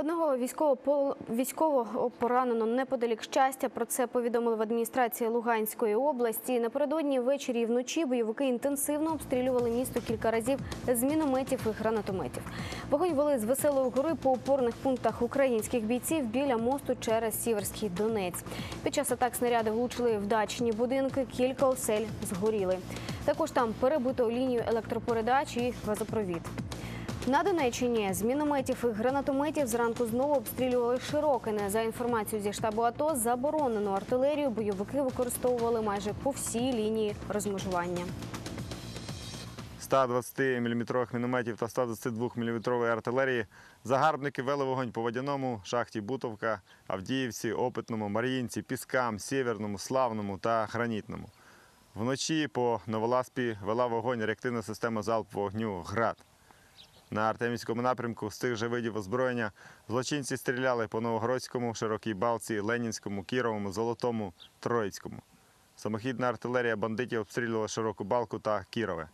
Одного військового військового поранено неподалік щастя. Про це повідомили в адміністрації Луганської області. Напередодні ввечері і вночі бойовики інтенсивно обстрілювали місто кілька разів з мінометів і гранатометів. Вогонь вели з веселої гори по опорних пунктах українських бійців біля мосту через Сіверський Донець. Під час атак снаряди влучили в дачні будинки, кілька осель згоріли. Також там перебито лінію електропередач і газопровід. На Донеччині з мінометів і гранатометів зранку знову обстрілювали Широкине. За інформацією зі штабу АТО, заборонену артилерію бойовики використовували майже по всій лінії розмежування. 120-мм мінометів та 122-мм артилерії загарбники вели вогонь по водяному, шахті Бутовка, Авдіївці, Опитному, Мар'їнці, Піскам, Сєвєрному, Славному та Гранітному. Вночі по Новоласпі вела вогонь реактивна система залпового вогню ГРАД. На Артемівському напрямку з тих же видів озброєння злочинці стріляли по Новогородському, Широкій Балці, Ленінському, Кіровому, Золотому, Троїцькому. Самохідна артилерія бандитів обстрілювала Широку Балку та Кірове.